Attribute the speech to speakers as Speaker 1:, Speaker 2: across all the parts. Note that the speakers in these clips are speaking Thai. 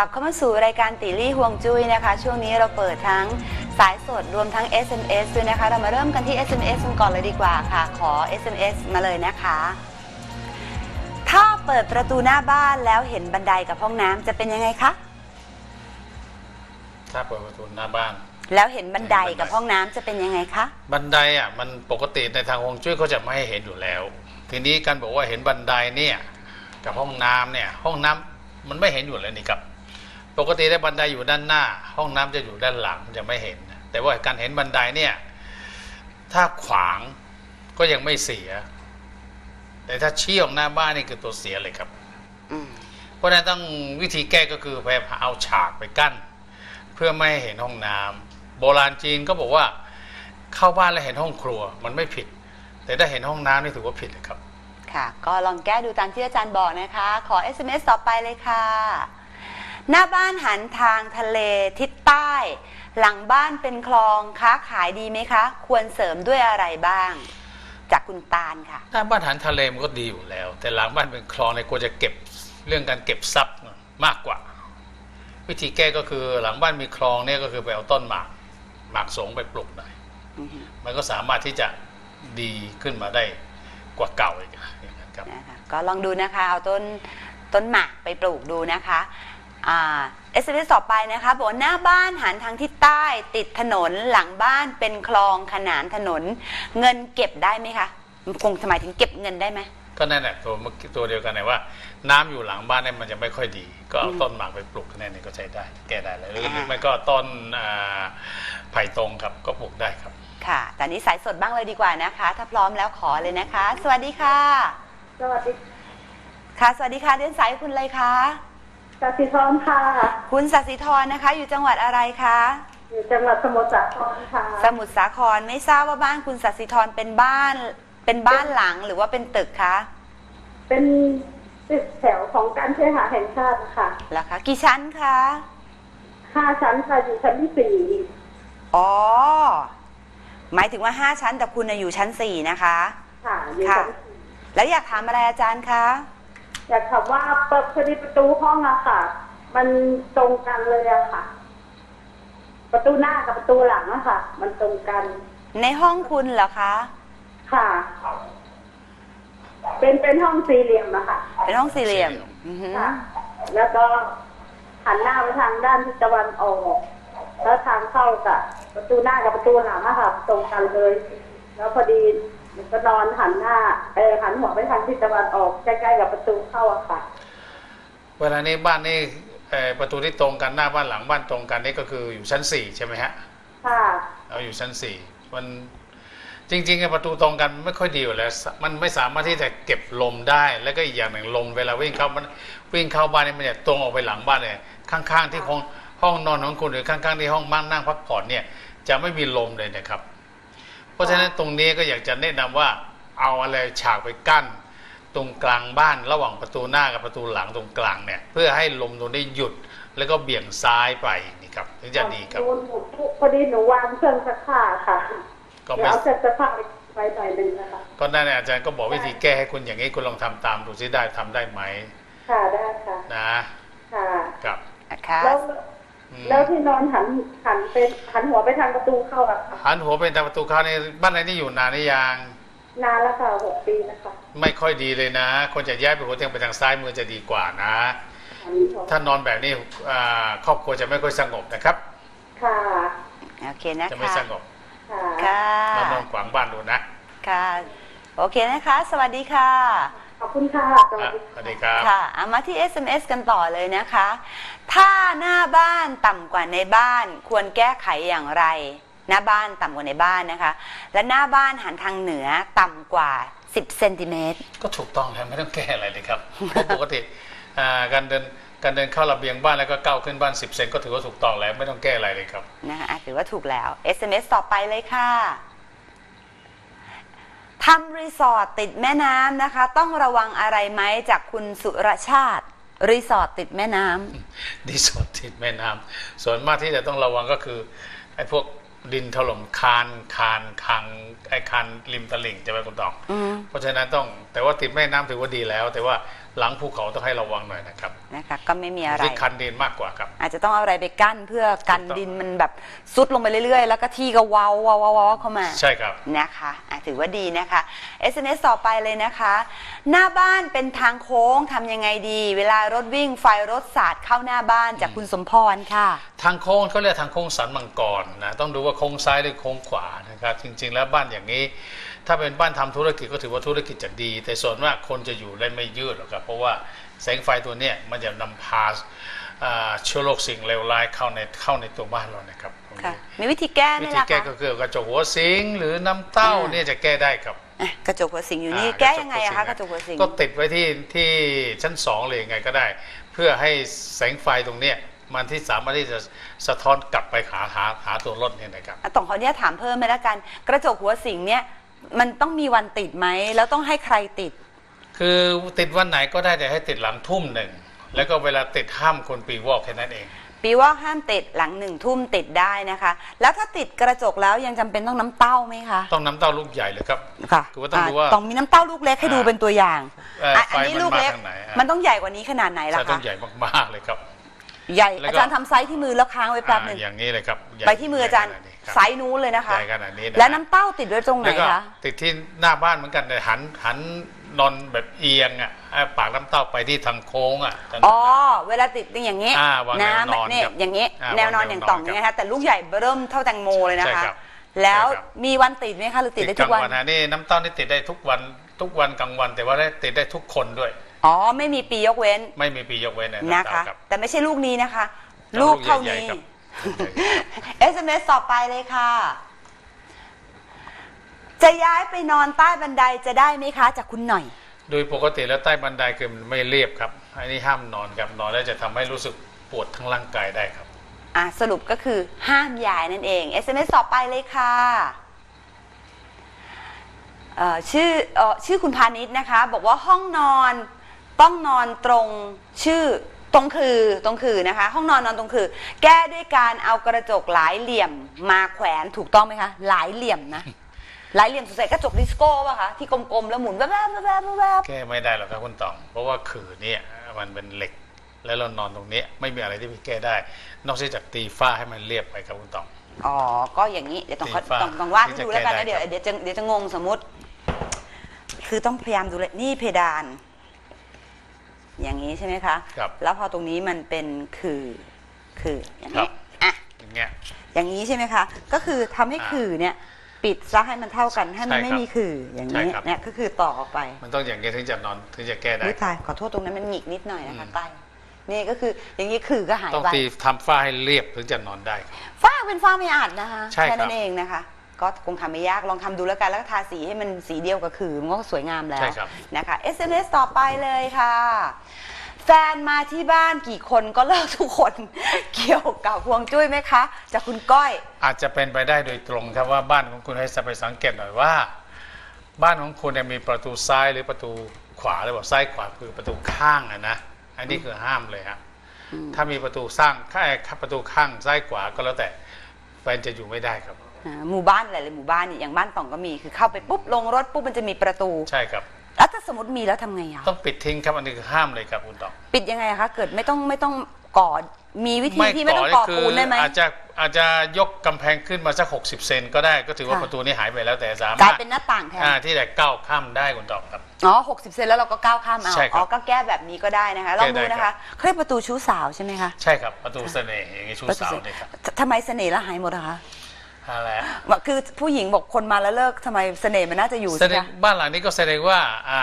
Speaker 1: กลับเข้ามาสู่รายการตีลี่ห่วงจุ้ยนะคะ ช่วงนี้เราเปิดทั้งสายสดรวมทั้ง SMS ด้วยนะคะ เรามาเริ่มกันที่ SMS กันก่อนเลยดีกว่าค่ะ ขอ SMS มาเลยนะคะ ถ้าเปิดประตูหน้าบ้านแล้วเห็นบันไดกับห้องน้ำจะเป็นยังไงคะ
Speaker 2: ถ้าเปิดประตูหน้าบ้าน
Speaker 1: แล้วเห็นบันไดกับห้องน้ำจะเป็นยังไงคะ
Speaker 2: บันไดอะมันปกติในทางฮวงจุ้ยเขาจะไม่ให้เห็นอยู่แล้ว ทีนี้การบอกว่าเห็นบันไดเนี่ยกับห้องน้ำเนี่ยห้องน้ำมันไม่เห็นอยู่แล้วนี่ครับ ปกติได้บันไดอยู่ด้านหน้า ห้องน้ำจะอยู่ด้านหลังจะไม่เห็น แต่ว่าการเห็นบันไดเนี่ย ถ้าขวางก็ยังไม่เสีย แต่ถ้าชี้ออกหน้าบ้านนี่คือตัวเสียเลยครับ
Speaker 1: อืม
Speaker 2: เพราะฉะนั้นต้องวิธีแก้ก็คือพยายามเอาฉากไปกั้น เพื่อไม่ให้เห็นห้องน้ำโบราณจีนก็บอกว่าเข้าบ้านแล้วเห็นห้องครัว มันไม่ผิด แต่ถ้าเห็นห้องน้ำนี่ถือว่าผิดเลยครับ
Speaker 1: ค่ะ ก็ลองแก้ดูตามที่อาจารย์บอกนะคะ ขอ SMS ต่อไปเลยค่ะ หน้าบ้านหันทางทะเลทิศใต้ หลังบ้านเป็นคลองค้าขายดีไหมคะ ควรเสริมด้วยอะไรบ้าง จากคุณตาลค่ะ
Speaker 2: หน้าบ้านหันทะเลมันก็ดีอยู่แล้ว แต่หลังบ้านเป็นคลองเนี่ยควรจะเก็บเรื่องการเก็บทรัพย์มากกว่า วิธีแก้ก็คือหลังบ้านมีคลองเนี่ยก็คือไปเอาต้นหมากหมากสงไปปลูกหน่อย
Speaker 1: อือฮึ
Speaker 2: มันก็สามารถที่จะดีขึ้นมาได้กว่าเก่าอีกนะอย่างนั้นครับ
Speaker 1: นะคะก็ลองดูนะคะเอาต้นต้นหมากไปปลูกดูนะคะ อ่า SMS ต่อไปนะคะบอกว่าหน้าบ้านหันทางทิศใต้ติดถนนหลังบ้านเป็นคลองขนานถนน เงินเก็บได้ไหมคะคงหมายถึงเก็บเงินได้ไหม
Speaker 2: ก็นั่นแหละตัวเมื่อกี้ตัวเดียวกันเลยว่า น้ำอยู่หลังบ้านเนี่ยมันจะไม่ค่อยดี ก็เอา
Speaker 1: อืม
Speaker 2: ต้นหมากไปปลูกแค่นี้ก็ใช้ได้ แก้ได้เลยหรือ
Speaker 1: อ่า
Speaker 2: ไม่ก็ต้นอ่าไผ่ตรงครับก็ปลูกได้ครับ
Speaker 1: ค่ะตอนนี้สายสดบ้างเลยดีกว่านะคะ ถ้าพร้อมแล้วขอเลยนะคะ สวัสดีค่ะ
Speaker 3: สวัสดี
Speaker 1: ค่ะสวัสดีค่ะเรียนสายคุณเลยคะ
Speaker 3: สาธิธรค่ะ
Speaker 1: คุณสัสิธรนะคะ อยู่จังหวัดอะไรคะ
Speaker 3: อยู่จังหวัดสมุทรสาครค่ะ
Speaker 1: สมุทรสาครไม่ทราบว่าบ้านคุณสัสิธรเป็นบ้าน เป็นบ้านหลังหรือว่าเป็นตึกคะ
Speaker 3: เป็นตึกแถวของการเคหะแห่งชาติค่ะ
Speaker 1: เหรอคะกี่ชั้นคะ
Speaker 3: ห้าชั้นค่ะอยู่ชั้นที่สี่
Speaker 1: อ๋อ หมายถึงว่า5ชั้นแต่คุณน่ะอยู่ชั้น4นะคะ
Speaker 3: ค่ะอยู่
Speaker 1: ค่ะ
Speaker 3: ชั้นสี่
Speaker 1: แล้วอยากถามอะไรอาจารย์คะ
Speaker 3: อยากถามว่าเปิดพอดีประตูห้องอะค่ะ มันตรงกันเลยอะค่ะ ประตูหน้ากับประตูหลังอะค่ะ มันตรงกัน
Speaker 1: ในห้องคุณเหรอคะ
Speaker 3: ค่ะ เป็นเป็นห้องสี่เหลี่ยมอะค่ะ
Speaker 1: เป็นห้องสี่เหลี่ยม
Speaker 2: สี่เหลี่ยม
Speaker 1: อือหือ
Speaker 3: ค่ะ แล้วก็หันหน้าไปทางด้านทิศตะวันออก แล้วทางเข้ากับประตูหน้ากับประตูหลังอะค่ะ ตรงกันเลย แล้วพอดี ก็นอนหันหน้าเออหันหัวไปทางทิศตะวันออกใกล้ๆกับประตูเข้าอะค่ะ
Speaker 2: เวลานี้บ้านนี่เอ่อประตูที่ตรงกันหน้าบ้านหลังบ้านตรงกันนี่ก็คืออยู่ชั้นสี่ใช่ไหมฮะ
Speaker 3: ค่ะ
Speaker 2: เอาอยู่ชั้นสี่มันจริงๆไอ้ประตูตรงกันไม่ค่อยดีอยู่แล้ว มันไม่สามารถที่จะเก็บลมได้ แล้วก็อีกอย่างหนึ่งลมเวลาวิ่งเข้ามันวิ่งเข้าบ้านนี่มันจะตรงออกไปหลังบ้านเลยข้าง ๆ ที่ห้องห้องนอนของคุณหรือข้างๆที่ห้องมั่งนั่งพักผ่อนเนี่ย จะไม่มีลมเลยนะครับ เพราะฉะนั้นตรงนี้ก็อยากจะแนะนำว่าเอาอะไรฉากไปกั้น ตรงกลางบ้านระหว่างประตูหน้ากับประตูหลังตรงกลางเนี่ยเพื่อให้ลมตรงนี้หยุดแล้วก็เบี่ยงซ้ายไปนี่ครับถึงจะดีครับ
Speaker 3: หนูหนูพอดีหนูวางเครื่องซักผ้าค่ะ
Speaker 2: ก็
Speaker 3: เดี๋ยว
Speaker 2: ไม่
Speaker 3: เอาเครื่องซักผ้าไปไว้หน่อยหนึ่งนะคะ
Speaker 2: ก็นั่นแหละอาจารย์ก็บอกวิธีแก้ให้คุณอย่างนี้คุณลองทำตามดูซิได้ทำได้ไหม
Speaker 3: ค่ะได้ค่ะ
Speaker 2: นะ
Speaker 3: ค่ะ
Speaker 2: กับ
Speaker 1: นะคะ
Speaker 3: แล้ว
Speaker 2: อืม
Speaker 3: แล้วที่นอนหันหันเป็นหันหัวไปทางประตูเข้าอะค่ะ
Speaker 2: หันหัวเป็นทางประตูเข้าในบ้านไหนที่อยู่นานหรือยัง
Speaker 3: นานแล้วค่ะหกปีนะคะ
Speaker 2: ไม่ค่อยดีเลยนะคนจะย้ายไปหัวเตียงไปทางซ้ายมือจะดีกว่านะ
Speaker 3: หันหัว
Speaker 2: ถ้านอนแบบนี้อ่าครอบครัวจะไม่ค่อยสงบนะครับ
Speaker 3: ค่ะ
Speaker 1: โอเคนะ
Speaker 2: จะไม่
Speaker 1: คะ
Speaker 2: สงบ
Speaker 3: ค่ะ
Speaker 1: ค่ะ
Speaker 2: เรามองขวางบ้านดูนะ
Speaker 1: ค่ะโอเคนะคะ สวัสดีค่ะ
Speaker 3: ขอบคุณค่ะสวัส
Speaker 2: อะ
Speaker 3: ดี
Speaker 2: สวัสดีครับ
Speaker 1: ค่ะเอามาที่ SMS กันต่อเลยนะคะ ถ้าหน้าบ้านต่ำกว่าในบ้านควรแก้ไขอย่างไร หน้าบ้านต่ำกว่าในบ้านนะคะ และหน้าบ้านหันทางเหนือต่ำกว่า 10เซนติเมตร
Speaker 2: ก็ถูกต้องแล้วไม่ต้องแก้อะไรเลยครับ เพราะปกติอ่าการเดินการเดินเข้าระเบียงบ้านแล้วก็ก้าวขึ้นบ้าน 10 เซนก็ถือว่าถูกต้องแล้วไม่ต้องแก้อะไรเลยครับ
Speaker 1: นะคะอะถือว่าถูกแล้ว SMS ต่อไปเลยค่ะ ทำรีสอร์ทติดแม่น้ำนะคะ ต้องระวังอะไรไหมจากคุณสุรชาติ รีสอร์ทติดแม่น้ำ
Speaker 2: ดีสอดติดแม่น้ำส่วนมากที่จะต้องระวังก็คือไอ้พวกดินถล่มคานคานคังไอ้คานริมตลิ่งจะไปคุณตอง
Speaker 1: อืม
Speaker 2: เพราะฉะนั้นต้องแต่ว่าติดแม่น้ำถือว่าดีแล้ว แต่ว่าหลังภูเขาต้องให้ระวังหน่อยนะครับ
Speaker 1: นะคะก็ไม่มีอะไร
Speaker 2: ที่คันดินมากกว่าครับ
Speaker 1: อาจจะต้องเอาอะไรไปกั้นเพื่อกัน
Speaker 2: ถูกต้อง
Speaker 1: ดินมันแบบซุดลงไปเรื่อยๆ แล้วก็ที่ก็เว้าเว้าเว้าเว้าเข้ามา
Speaker 2: ใช่ครับ
Speaker 1: นะคะอะถือว่าดีนะคะ SMS ต่อไปเลยนะคะ หน้าบ้านเป็นทางโค้งทำยังไงดี เวลารถวิ่งไฟรถสาดเข้าหน้าบ้านจากคุณสมพรค่ะ
Speaker 2: ทางโค้งเขาเรียกทางโค้งสันมังกรนะต้องดูว่าโค้งซ้ายหรือโค้งขวานะครับจริง ๆ แล้วบ้านอย่างนี้ ถ้าเป็นบ้านทำธุรกิจก็ถือว่าธุรกิจจะดี แต่ส่วนมากคนจะอยู่ได้ไม่ยืดหรอกครับเพราะว่า แสงไฟตัวเนี้ยมันจะนำพาอ่าเชื้อโรคสิ่งเลวร้ายเข้าในเข้าในตัวบ้านเรานะครับตรง
Speaker 1: ค่ะ
Speaker 2: นี้
Speaker 1: มีวิธีแก้ไหม
Speaker 2: วิธี
Speaker 1: ล่ะ
Speaker 2: แก้
Speaker 1: คะ
Speaker 2: ก็คือกระจกหัวสิงหรือน้ำเต้า
Speaker 1: อ่า
Speaker 2: เนี่ยจะแก้ได้ครับ
Speaker 1: อะกระจกหัวสิงอยู่นี่
Speaker 2: อ่า
Speaker 1: แก้ยังไงอะคะก
Speaker 2: ก
Speaker 1: ระ
Speaker 2: ระ
Speaker 1: จ
Speaker 2: จ
Speaker 1: ก
Speaker 2: กหั
Speaker 1: หัว
Speaker 2: วสิ
Speaker 1: สิง
Speaker 2: งก็ติดไว้ที่ที่ชั้นสองเลยยังไงก็ได้ เพื่อให้แสงไฟตรงเนี้ยมันที่สามารถที่จะสะท้อนกลับไปหาหาหาตัวรถเนี่ยนะครับ
Speaker 1: อะต้องขออนุญาตถามเพิ่มไปแล้วกัน กระจกหัวสิงเนี่ยมันต้องมีวันติดไหมแล้วต้องให้ใครติด
Speaker 2: คือติดวันไหนก็ได้แต่ให้ติดหลังทุ่มหนึ่งแล้วก็เวลาติดห้ามคนปีวอกแค่นั้นเอง
Speaker 1: ปีว่าห้ามติดหลังหนึ่งทุ่มติดได้นะคะ แล้วถ้าติดกระจกแล้วยังจำเป็นต้องน้ำเต้าไหมคะ
Speaker 2: ต้องน้ำเต้าลูกใหญ่เลยครับ
Speaker 1: ค่ะ
Speaker 2: คือว่าต้องดูว่า
Speaker 1: ต้องมีน้ำเต้าลูกเล็กให้ดู
Speaker 2: อ่า
Speaker 1: เป็นตัวอย่าง
Speaker 2: เอ่ออะ
Speaker 1: อันนี้
Speaker 2: ไฟมัน
Speaker 1: ลูกเล็ก
Speaker 2: มาทางไหนอะ
Speaker 1: มันต้องใหญ่กว่านี้ขนาดไหนล่ะ
Speaker 2: จะต้อ
Speaker 1: คะ
Speaker 2: งใหญ่มากๆเลยครับ
Speaker 1: ใหญ่
Speaker 2: แล้วก็
Speaker 1: อาจารย์ทำไซส์ที่มือแล้วค้างไว้แป๊บหนึ่ง
Speaker 2: อ่าอย่างนี้เลยครับใหญ่
Speaker 1: ไปที่มืออาจารย์
Speaker 2: ใหญ่ขนาดนี้ครับ
Speaker 1: ไซส์นู้นเลยนะคะ
Speaker 2: ใหญ่ขนาดนี้ะ
Speaker 1: แล้วน้ำเต้าติดไว้ตรงไหน
Speaker 2: แล้วก็
Speaker 1: คะ
Speaker 2: ติดที่หน้าบ้านเหมือนกันแต่หันหัน นอนแบบเอียงอะให้ปากน้ำเต้าไปที่ทางโค้งอะถนน
Speaker 1: อ๋อ
Speaker 2: อะ
Speaker 1: เวลาติดอย่างนี้
Speaker 2: อ่าวางแนวนอน
Speaker 1: เนี่ย
Speaker 2: ครับ
Speaker 1: อย่างนี้
Speaker 2: อ่า
Speaker 1: แนวนอน
Speaker 2: วางแนวนอน
Speaker 1: อย่างต่อง
Speaker 2: ครับ
Speaker 1: เนี่ยนะคะแต่ลูกใหญ่เริ่มเท่าแตงโมเลยนะ
Speaker 2: ใช่
Speaker 1: คะ
Speaker 2: ครับ
Speaker 1: แล้ว
Speaker 2: ใช่ครับ
Speaker 1: มีวันติดไหมคะหรือติดได้
Speaker 2: ก
Speaker 1: ทุ
Speaker 2: ลาง
Speaker 1: กวัน
Speaker 2: วันนะนี่น้ำเต้านี่ติดได้ทุกวันทุกวันกลางวัน แต่ว่าได้ติดได้ทุกคนด้วย
Speaker 1: อ๋อ ไม่มีปียกเว้น
Speaker 2: ไม่มีปียกเว้นนะ
Speaker 1: นะำคะ
Speaker 2: เต้ารับ
Speaker 1: แต่ไม่ใช่ลูกนี้นะคะ
Speaker 2: ครับ
Speaker 1: ลูกเท่า
Speaker 2: ใหญ่
Speaker 1: นี้
Speaker 2: ๆครับ
Speaker 1: SMS ต่อไปเลยค่ะ จะย้ายไปนอนใต้บันไดจะได้ไหมคะ จากคุณหน่อย
Speaker 2: โดยปกติแล้วใต้บันไดคือมันไม่เรียบครับ อันนี้ห้ามนอนครับนอนแล้วจะทำให้รู้สึกปวดทั้งร่างกายได้ครับ
Speaker 1: อะสรุปก็คือห้ามย้ายนั่นเอง SMS ต่อไปเลยค่ะเอ่อชื่อเอ่อชื่อคุณพาณิชย์นะคะ บอกว่าห้องนอนต้องนอนตรงชื่อตรงคือตรงคือนะคะ ห้องนอนนอนตรงคือ แก้ด้วยการเอากระจกหลายเหลี่ยมมาแขวนถูกต้องไหมคะ หลายเหลี่ยมนะ หลายเหลี่ยมสงสัยกระจกดิสโก้ป่ะคะที่กลมๆแล้วหมุนแวบๆแวบๆแวบๆแวบ
Speaker 2: แก้ไม่ได้หรอกครับคุณตอง เพราะว่าขื่อเนี่ยมันเป็นเหล็ก แล้วเรานอนตรงเนี้ยไม่มีอะไรที่ไปแก้ได้ นอกจากตีฝ้าให้มันเรียบไปครับคุณตอง
Speaker 1: ๆอ๋อก็อย่างนี้เดี๋ยวต้อง
Speaker 2: ตีฟ้า
Speaker 1: ต้องต้องวาดให้
Speaker 2: ที่จะ
Speaker 1: ดูแล้วกัน
Speaker 2: แก้
Speaker 1: นะเดี๋ยว
Speaker 2: ได้ครับ
Speaker 1: เดี๋ยวจะเดี๋ยวจะงงสมมติ คือต้องพยายามดูเลยนี่เพดาน อย่างนี้ใช่ไหมคะ
Speaker 2: ครับ
Speaker 1: แล้วพอตรงนี้มันเป็นคือคืออย่าง
Speaker 2: ครั
Speaker 1: นี้
Speaker 2: บ
Speaker 1: อะ
Speaker 2: อย่างเงี้ย
Speaker 1: อย่างนี้ใช่ไหมคะ ก็คือทำให้
Speaker 2: อ่า
Speaker 1: คือเนี่ย ปิดซะให้มันเท่ากันให้มัน
Speaker 2: ใช่
Speaker 1: ไม่
Speaker 2: ครับ
Speaker 1: มีคืออย่าง
Speaker 2: ใช่
Speaker 1: นี้
Speaker 2: ครับ
Speaker 1: เนี่ยก็คือต่อออกไป
Speaker 2: มันต้องอย่างเงี้ยถึงจะนอนถึงจะแก้ได้
Speaker 1: อุ้ยตายขอโทษตรงนั้นมันหงิกนิดหน่อยนะคะ
Speaker 2: อืม
Speaker 1: ใกล้นี่ก็คืออย่างนี้คือก็หาย
Speaker 2: ต้อง
Speaker 1: ไป
Speaker 2: ตีทำฝ้าให้เรียบถึงจะนอนได้ครับ
Speaker 1: ฝ้าเป็นฝ้าไม่อัดนะคะ
Speaker 2: ใช่ครับ
Speaker 1: นั้นเองนะคะ ก็คงทำไม่ยากลองทำดูแล้วกันแล้วก็ทาสีให้มันสีเดียวกับคือมันก็สวยงามแล้ว
Speaker 2: ใช่ครับ
Speaker 1: นะคะ SMS ต่อไปเลยค่ะ แฟนมาที่บ้านกี่คนก็เลิกทุกคน เกี่ยวกับพวงจุ้ยไหมคะ จากคุณก้อย
Speaker 2: อาจจะเป็นไปได้โดยตรงครับว่าบ้านของคุณให้ไปสังเกตหน่อยว่า บ้านของคุณเนี่ยมีประตูซ้ายหรือประตูขวาหรือเปล่าซ้ายขวาคือประตูข้างอะนะอันนี้คือห้ามเลยครับ
Speaker 1: อืม
Speaker 2: ถ้ามีประตูสร้างแค่ประตูข้างซ้ายขวาก็แล้วแต่แฟนจะอยู่ไม่ได้ครับ
Speaker 1: อ่าหมู่บ้านหลายๆหมู่บ้านนี่อย่างบ้านต่องก็มีคือเข้าไปปุ๊บลงรถปุ๊บมันจะมีประตู
Speaker 2: ใช่ครับ
Speaker 1: แล้วถ้าสมมติมีแล้วทำไงอะ
Speaker 2: ต้องปิดทิ้งครับอันนี้คือห้ามเลยครับคุณตอง
Speaker 1: ปิดยังไงอะคะเกิดไม่ต้องไม่ต้องก่อมีวิธีที่ไม่ต้องก่อปูนได้ไหม
Speaker 2: อาจจะอาจจะยกกำแพงขึ้นมาสักหกสิบเซนก็ได้ก็ถือว่า
Speaker 1: ค่ะ
Speaker 2: ประตูนี้หายไปแล้วแต่สามารถ
Speaker 1: กลายเป็นหน้าต่างแทน
Speaker 2: อ่าที่จะก้าวข้ามได้คุณตองครับ
Speaker 1: อ๋อหกสิบเซนแล้วเราก็ก้าวข้ามเอา
Speaker 2: ใช่ครับ
Speaker 1: อ๋อ ก็แก้แบบนี้ก็ได้นะคะ ลองดู
Speaker 2: แก้ได้
Speaker 1: นะ
Speaker 2: ครั
Speaker 1: คะ
Speaker 2: บ
Speaker 1: เขาเรียกประตูชู้สาวใช่ไหมคะ
Speaker 2: ใช่ครับประตูเสน่ห์อย่างนี้ชู
Speaker 1: ประตู
Speaker 2: สาว
Speaker 1: เสน่ห์
Speaker 2: เนี่ยครับ
Speaker 1: ททำไมเสน่ห์แล้วหายหมดอะคะ
Speaker 2: อะไร
Speaker 1: ว่าคือผู้หญิงบอกคนมาแล้วเลิกทำไมเสน่ห์มันน่าจะอยู่
Speaker 2: แส
Speaker 1: สิ
Speaker 2: ดง
Speaker 1: คะ
Speaker 2: บ้านหลังนี้ก็แสดงว่าอ่า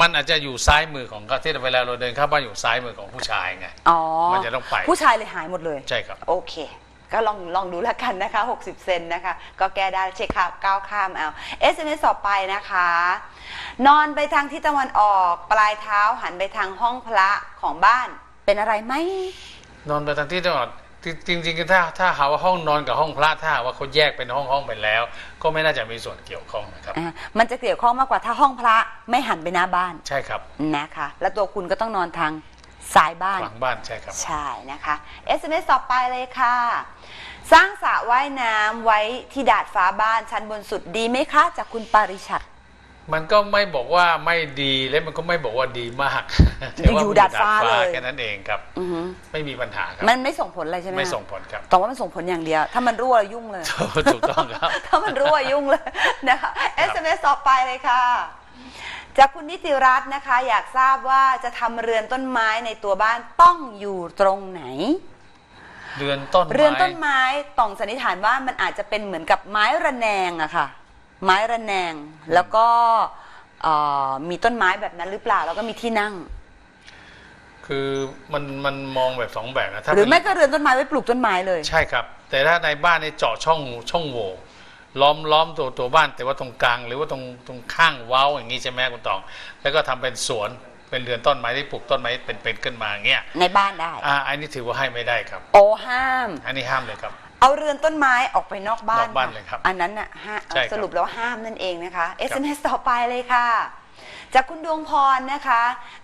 Speaker 2: มันอาจจะอยู่ซ้ายมือของเขาที่เวลาเราเดินเข้าบ้านอยู่ซ้ายมือของผู้ชายไง
Speaker 1: อ๋อ
Speaker 2: มันจะต้องไป
Speaker 1: ผู้ชายเลยหายหมดเลย
Speaker 2: ใช่ครับ
Speaker 1: โอเค ก็ลองลองดูแล้วกันนะคะ 60 เซนนะคะ ก็แก้ได้เช็คข้ามก้าวข้ามเอา SMS ต่อไปนะคะ นอนไปทางทิศตะวันออก ปลายเท้าหันไปทางห้องพระของบ้าน เป็นอะไรไหม
Speaker 2: นอนไปทางที่ตลอด จริงๆถ้าถ้าหาว่าห้องนอนกับห้องพระถ้าหากว่าเขาแยกเป็นห้องห้องๆไปแล้ว ก็ไม่น่าจะมีส่วนเกี่ยวข้องนะครับ
Speaker 1: อะมันจะเกี่ยวข้องมากกว่าถ้าห้องพระไม่หันไปหน้าบ้าน
Speaker 2: ใช่ครับ
Speaker 1: นะคะ แล้วตัวคุณก็ต้องนอนทางซ้ายบ้าน
Speaker 2: หลังบ้านใช่ครับ
Speaker 1: ใช่นะคะ SMS ต่อไปเลยค่ะ สร้างสระว่ายน้ำไว้ที่ดาดฟ้าบ้านชั้นบนสุดดีไหมคะ จากคุณปาริชัด
Speaker 2: มันก็ไม่บอกว่าไม่ดีและมันก็ไม่บอกว่าดีมากแต่ว่า
Speaker 1: อยู่
Speaker 2: มัน
Speaker 1: ดาดฟ้าเลย
Speaker 2: แค่นั้นเองครับ
Speaker 1: อือหือ
Speaker 2: ไม่มีปัญหาครับ
Speaker 1: มันไม่ส่งผลอะไรใช่ไหม
Speaker 2: ไม่
Speaker 1: คะ
Speaker 2: ส่งผลครับ
Speaker 1: แต่ว่ามันส่งผลอย่างเดียว ถ้ามันรั่วยุ่งเลย
Speaker 2: ถูกต้องครับ
Speaker 1: ถ้ามันรั่วยุ่งเลยนะคะ SMS ต่อไปเลยค่ะ จากคุณนิติรัตน์นะคะ อยากทราบว่าจะทำเรือนต้นไม้ในตัวบ้านต้องอยู่ตรงไหน
Speaker 2: เรือนต้นไม้
Speaker 1: เรือนต้นไม้ต้องสันนิษฐานว่ามันอาจจะเป็นเหมือนกับไม้ระแนงอะค่ะ ไม้ระแนง แล้วก็เอ่อมีต้นไม้แบบนั้นหรือเปล่า แล้วก็มีที่นั่ง
Speaker 2: คือมันมันมองแบบสองแบบนะถ้า
Speaker 1: หรือ
Speaker 2: เป็น
Speaker 1: ไม่ก็เรือนต้นไม้ไว้ปลูกต้นไม้เลย
Speaker 2: ใช่ครับ แต่ถ้าในบ้านนี่เจาะช่องช่องโหว่ล้อมล้อมตัวตัวบ้าน แต่ว่าตรงกลาง หรือว่าตรงตรงข้างเว้าอย่างนี้ใช่ไหมคุณตอง แล้วก็ทำเป็นสวนเป็นเรือนต้นไม้ที่ปลูกต้นไม้เป็นเป็นขึ้นมาอย่างเงี้ย
Speaker 1: ในบ้านได้
Speaker 2: อ่าอันนี้ถือว่าให้ไม่ได้ครับ
Speaker 1: โอ้ห้าม
Speaker 2: อันนี้ห้ามเลยครับ
Speaker 1: เอาเรือนต้นไม้ออกไปนอกบ้าน
Speaker 2: นอกบ้าน
Speaker 1: ค่ะ
Speaker 2: เลยครับ
Speaker 1: อันนั้นน่ะห้า
Speaker 2: ใช่ครับ
Speaker 1: สรุปแล้วห้ามนั่นเองนะคะ SMS ต่อไปเลยค่ะ จากคุณดวงพรนะคะ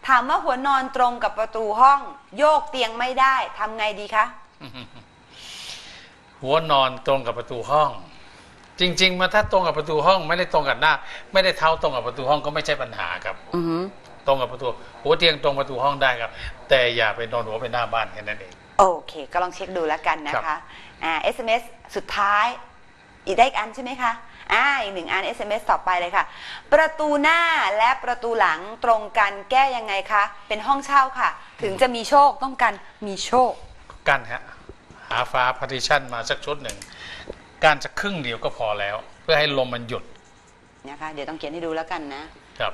Speaker 1: ถามว่าหัวนอนตรงกับประตูห้อง โยกเตียงไม่ได้ทำไงดีคะ
Speaker 2: หัวนอนตรงกับประตูห้อง จริง ๆ มาถ้าตรงกับประตูห้อง ไม่ได้ตรงกับหน้า ไม่ได้เท้าตรงกับประตูห้องก็ไม่ใช่ปัญหาครับ
Speaker 1: อือหือ
Speaker 2: ตรงกับประตูหัวเตียงตรงประตูห้องได้ครับ แต่อย่าไปนอนหัวไปหน้าบ้านแค่นั้นเอง
Speaker 1: โอเค ก็ลองเช็คดูแล้วกันนะ
Speaker 2: ครั
Speaker 1: คะ
Speaker 2: บ
Speaker 1: อ่า SMS สุดท้าย อีกได้อีกอันใช่ไหมคะอ่าอีกหนึ่งอัน SMS ต่อไปเลยค่ะ ประตูหน้าและประตูหลังตรงกันแก้ยังไงคะ เป็นห้องเช่าค่ะ ถึงจะมีโชคต้องการมีโชค
Speaker 2: กั้นฮะหาฟ้าพาร์ติชันมาสักชุดหนึ่งการจะครึ่งเดียวก็พอแล้ว เพื่อให้ลมมันหยุด
Speaker 1: นะคะ เดี๋ยวต้องเขียนให้ดูแล้วกันนะ
Speaker 2: ครับ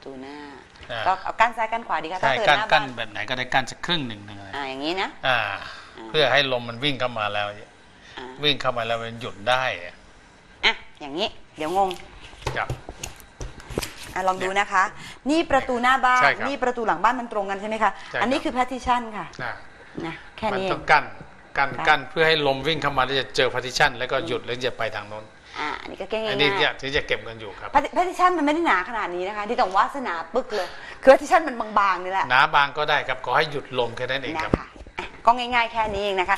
Speaker 1: ประตูหน้า
Speaker 2: อ่า
Speaker 1: ก็เอากั้นซ้ายกั้นขวาดีคะถ้า
Speaker 2: ใช่
Speaker 1: เกิด
Speaker 2: กั้น
Speaker 1: หน้า
Speaker 2: กั้
Speaker 1: บ้านน
Speaker 2: แบบไหนก็ได้กั้นสักครึ่งหนึ่งหนึ่งเลย
Speaker 1: อ่าอย่างนี้นะ
Speaker 2: อ่าเพื่อให้ลมมันวิ่งเข้ามาแล้ว
Speaker 1: อ่า
Speaker 2: วิ่งเข้ามาแล้วมันหยุดได้อะ
Speaker 1: อะอย่างนี้ เดี๋ยวงง
Speaker 2: ครับ
Speaker 1: อะลองดูนะคะ นี่ประตูหน้าบ้าน
Speaker 2: ใช่ครับ
Speaker 1: นี่ประตูหลังบ้านมันตรงกันใช่ไหมคะ
Speaker 2: ใช่ครับ
Speaker 1: อันนี้คือ partition ค่ะ
Speaker 2: นะ
Speaker 1: นะแค่
Speaker 2: มัน
Speaker 1: นี้เอ
Speaker 2: ต้องงกั้น กั้น
Speaker 1: ครับ
Speaker 2: กั้นเพื่อให้ลมวิ่งเข้ามาแล้วจะเจอพาร์ติชันแล้วก็หยุดแล้วจะไปทางโน้น
Speaker 1: อ่าอันนี้ก็แก้ง่า
Speaker 2: อัน
Speaker 1: ย
Speaker 2: นี้
Speaker 1: ๆ
Speaker 2: เนี่ยที่จะเก็บเงินอยู่ครับ
Speaker 1: พาร์ติชันมันไม่ได้หนาขนาดนี้นะคะ ที่ต้องวาสนาปึกเลย คือพาร์ติชันมันบางๆนี่แหละ
Speaker 2: หนาบางก็ได้ครับขอให้หยุดลมแค่นั้นเอง
Speaker 1: นะครับคะอะก็ง่าย ๆ แค่นี้เองนะคะ